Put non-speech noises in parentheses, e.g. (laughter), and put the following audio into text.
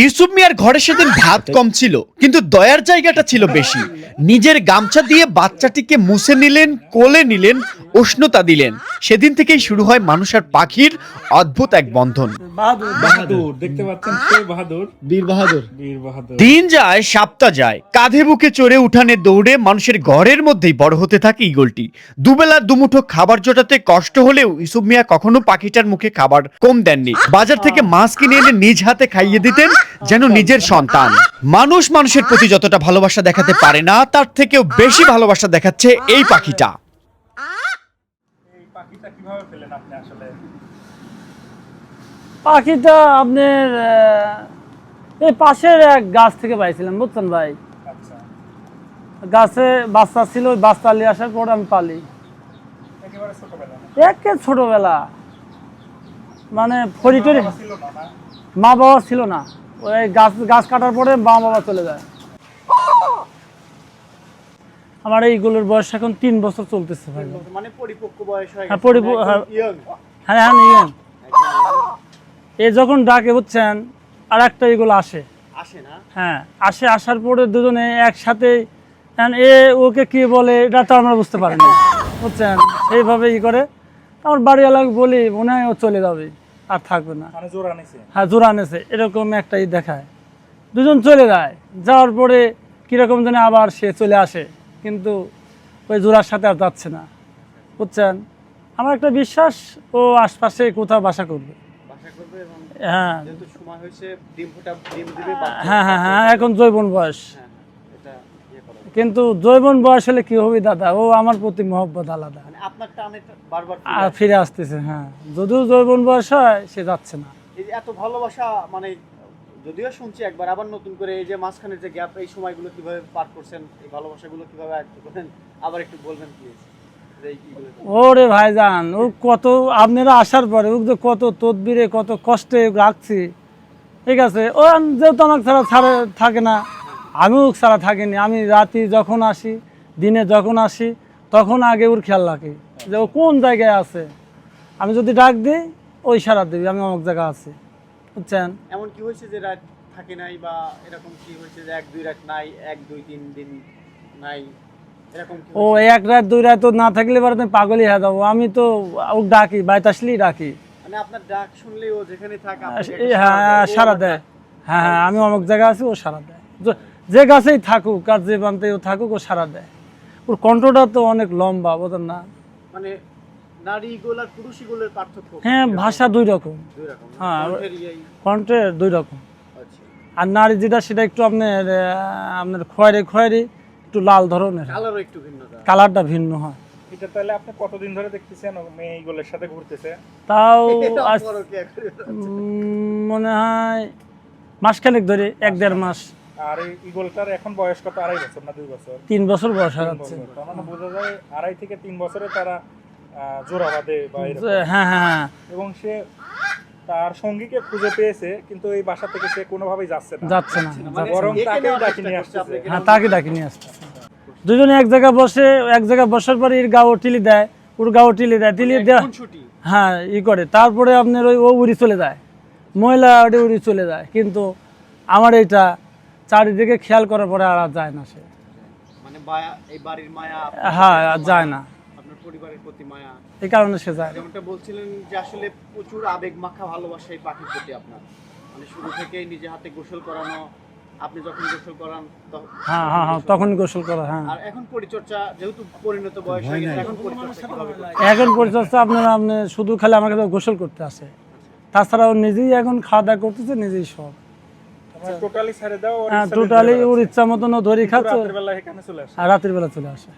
ইউসুফ মিয়ার ঘরে সেদিন ভাত কম ছিল কিন্তু দয়ার জায়গাটা ছিল বেশি। নিজের গামছা দিয়ে বাচ্চাটিকে মুছে নিলেন কোলে নিলেন উষ্ণতা দিলেন। সেদিন থেকেই শুরু হয় মানুষ আর পাখির অদ্ভুত এক বন্ধন। বাহাদুর বাহাদুর দেখতে পাচ্ছেন বাহাদুর? বীর বাহাদুর। বীর বাহাদুর। দিন যায় সাপ্তাহ যায়। কাঁধে বুকে চড়ে উঠানে দৌড়ে মানুষের ঘরের মধ্যেই বড় হতে থাকে ইগলটি দুবেলা দুমুঠো খাবার জোটাতে কষ্ট হলেও ইসুফ মিয়া কখনো পাখিটার মুখে খাবার কম দেননি। বাজার থেকে মাছ কিনে এনে নিজ হাতে খাইয়ে দিতেন যেন নিজের সন্তান। মানুষ মানুষের প্রতি যতটা ভালোবাসা দেখাতে পারে না তার থেকেও বেশি ভালোবাসা দেখাচ্ছে এই পাখিটা। পাখিটা কীভাবে পেলেন আপনি আসলে পাখিটা আপনার এই পাশের এক গাছ থেকে পাইছিলাম বুঝছেন ভাই? আচ্ছা। গাছে বাচ্চা ছিল ওই বাচ্চা নিয়ে আসার পর আমি পালি। একে ছোটবেলা। মানে ফরি টরি বাবা ছিল না না? মা বাবা ছিল না। ওই গাছ গাছ কাটার পরে মা বাবা চলে যায়। আমার এইগুলোর বয়স এখন তিন বছর চলতেছে ভাই। মানে পরিপক্ক বয়স হয়ে হ্যাঁ, পরিপ- হ্যাঁ। হ্যাঁ হ্যাঁ নিয়েন এ যখন ডাকে বুঝছেন আর একটা এগুলো আসে। আসে না? হ্যাঁ আসে আসার পরে দুজনে একসাথে এখন এ ওকে কি বলে এটা তো আমরা বুঝতে পারি না বুঝছেন? এইভাবে ই করে। আমার বাড়িওয়ালাকে বলি মনে হয় ও চলে যাবে। আর থাকবে না। মানে হ্যাঁ জোড়া নেছে। এরকম একটাই দেখায়। দুজন চলে যায়। যাওয়ার পরে কীরকম জানে আবার সে চলে আসে। কিন্তু ওই জোড়ার সাথে আর যাচ্ছে না। বুঝছেন? আমার একটা বিশ্বাস ও আশপাশে কোথাও বাসা করবে। বাসা করবে এবং হ্যাঁ। যেহেতু সময় হয়েছে ডিম ফোটা ডিম দিবে হ্যাঁ হ্যাঁ হ্যাঁ এখন জৈবন বয়স। করা কিন্তু জৈবন বয়স হলে কি হবে দাদা? ও আমার প্রতি মহব্বত আলাদা। মানে আপনার টানে বারবার আর ফিরে আসতেছে হ্যাঁ। যদিও জৈবন বয়স হয় সে যাচ্ছে না। এই যে এত ভালোবাসা মানে যদিও শুনছি একবার আবার নতুন করে এই যে মাঝখানে যে গ্যাপ এই সময়গুলো কীভাবে পার করছেন এই ভালোবাসাগুলো কীভাবে আয়ত্ত করেন আবার একটু বলবেন প্লিজ ওরে ভাইজান ও কত আপনারা আসার পরে ও যে কত তদবিরে কত কষ্টে রাখছি। ঠিক আছে ও যেহেতু আমাকে ছাড়া ছাড়ে থাকে না আমিও ছাড়া থাকিনি। আমি রাতে যখন আসি দিনে যখন আসি তখন আগে ওর খেয়াল রাখি যে ও কোন জায়গায় আছে। আমি যদি ডাক দিই ওই সারা দিবি আমি অমুক জায়গা আছি। বুঝছেন? এমন কি হয়েছে যে রাত থাকে নাই বা এরকম কি হয়েছে যে এক দুই রাত নাই এক দুই তিন দিন নাই? এরকম ও এক রাত দুই রাত না থাকলে এবার তুমি পাগলই হয়ে যাব। আমি তো ও ডাকি বাইতে আসলেই ডাকি। মানে আপনার ডাক শুনলেই ও যেখানে থাকে হ্যাঁ সারা দেয়। হ্যাঁ হ্যাঁ আমি অমুক জায়গা আছি ও সারা দেয়। যে- গাছেই থাকুক আর যে বান্তে ও থাকুক ও সারা দেয়। ওর কণ্ঠটা তো অনেক লম্বা বোঝেন না? মানে নারী গোল আর পুরুষই গোলের পার্থক্য হ্যাঁ ভাষা দুই রকম। হ্যাঁ, কণ্ঠের দুই রকম। আচ্ছা। আর নারী যেটা সেটা একটু আপনার আপনার খয়েরি খয়েরি একটু লাল ধরনের। হয়। কালারও একটু ভিন্নতা। কালারটা ভিন্ন হয়। এটা তাহলে আপনি কতদিন ধরে দেখতেছেন? সাথে ঘুরতেছে। তাও (laughs) মনে হয় মাসখানেক ধরে এক দেড় মাস। আর এই ইগলটার এখন বয়স কত? আড়াই বছর না দুই বছর? তিন বছর বয়স হয়ে যাচ্ছে মানে বোঝা যায় আড়াই থেকে তিন বছরে তারা জোড়া বাঁধে বা হ্যাঁ হ্যাঁ হ্যাঁ। এবং সে তার সঙ্গীকে খুঁজে পেয়েছে কিন্তু এই বাসা থেকে সে কোনোভাবেই যাচ্ছে না। যাচ্ছে না। মানে বরং তাকেই ডাকি নিয়ে আপনাকে। হ্যাঁ তাকে ডাকি নিয়ে আসতেছে। দুজনে এক জায়গায় বসে এক জায়গায় বসার পরে এর গাও টিলি দেয় ওর গাও টিলি দেয়। টিলি দেওয়া খুনসুটি। হ্যাঁ ই করে। তারপরে আপনার ওই ও উড়ি চলে যায়। মহিলা ওটি উড়ি চলে যায়। কিন্তু আমার এইটা চারিদিকে খেয়াল করার পরে আর আর যায় না সে। মানে মায়া এই বাড়ির মায়া হ্যাঁ আর যায় না। আপনার পরিবারের প্রতি মায়া। এই কারণে সে যায় যেমনটা বলছিলেন যে আসলে প্রচুর আবেগ মাখা ভালোবাসা এই পাখির প্রতি আপনার। মানে শুরু থেকেই নিজে হাতে গোসল করানো আপনি যখন গোসল করান তখন হ্যাঁ হ্যাঁ হ্যাঁ তখন গোসল করা হ্যাঁ। আর এখন পরিচর্যা যেহেতু পরিণত বয়স হয়ে গেছে এখন পরিচর্যা এখন পরিচর্যা আপনার আপনি শুধু খালি আমাকে তো গোসল করতে আসে। তাছাড়া ও নিজেই এখন খাওয়া দাওয়া করতেছে নিজেই সব। টোটালি ছেড়ে দাও হ্যাঁ ইচ্ছা টোটালি ওর ইচ্ছা মতন ধরি খাচ্ছে। রাতের বেলা এখানে চলে আসে। আর রাতের বেলা চলে আসে।